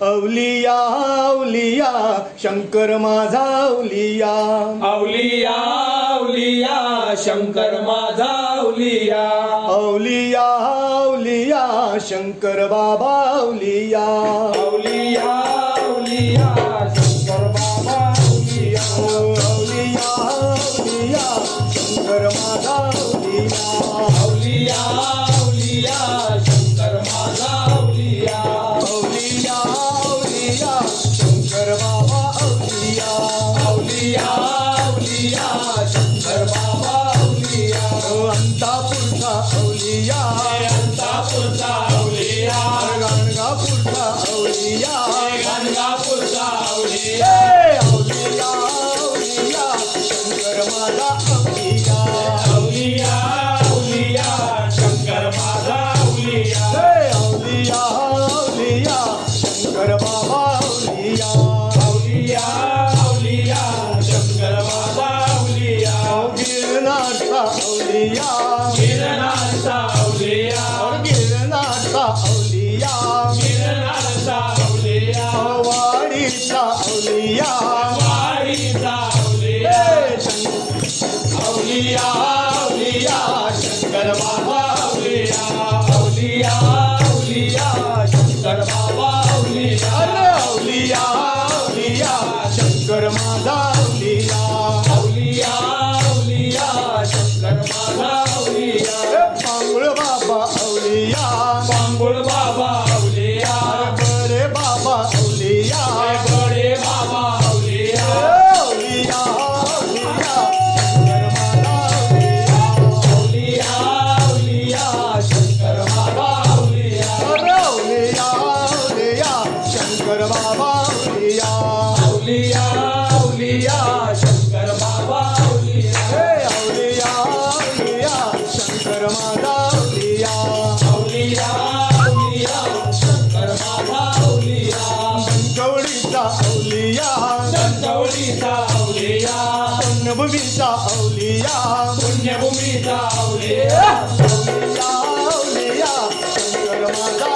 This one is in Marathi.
अवलिया अवलिया शंकर माझा अवलिया अवलिया अवलिया शंकर माझा अवलिया अवलिया अवलिया शंकर बाबा अवलिया अवलिया अवलिया शंकर बाबा अवलिया अवलिया अवलिया शंकर माझा अवलिया अवलिया अवलिया शंकर बाबा अवलिया अंतापूरचा औलिया अंतापूरचा औलिया गाणगापूरचा औलिया गाणगापूरचा औलिया अवलिया अवलिया शंकर माझा शंकर माझा अवलिया गिरनारचा अवलिया गिरनारचा अवलिया गिरनारचा अवलिया वाडीचा अवलिया वाडीचा अवलिया अवलिया अवलिया शंकर बाबा अवलिया अवलिया अवलिया शंकर बाबा अवलिया अवलिया शंकर माझा अवलिया पांगुळ बाबा अवलिया बरे बाबा अवलिया गडे बाबा अवलिया अवलिया अवलिया शंकर माझा अवलिया अवलिया अवलिया शंकर बाबा अवलिया अवलिया अवलिया शंकर बाबा अवलिया अवलिया अवलिया शंकर बाबा पुण्यभूमीचा अवलिया पुण्यभूमीचा अवलिया अवलिया अवलिया शंकर माझा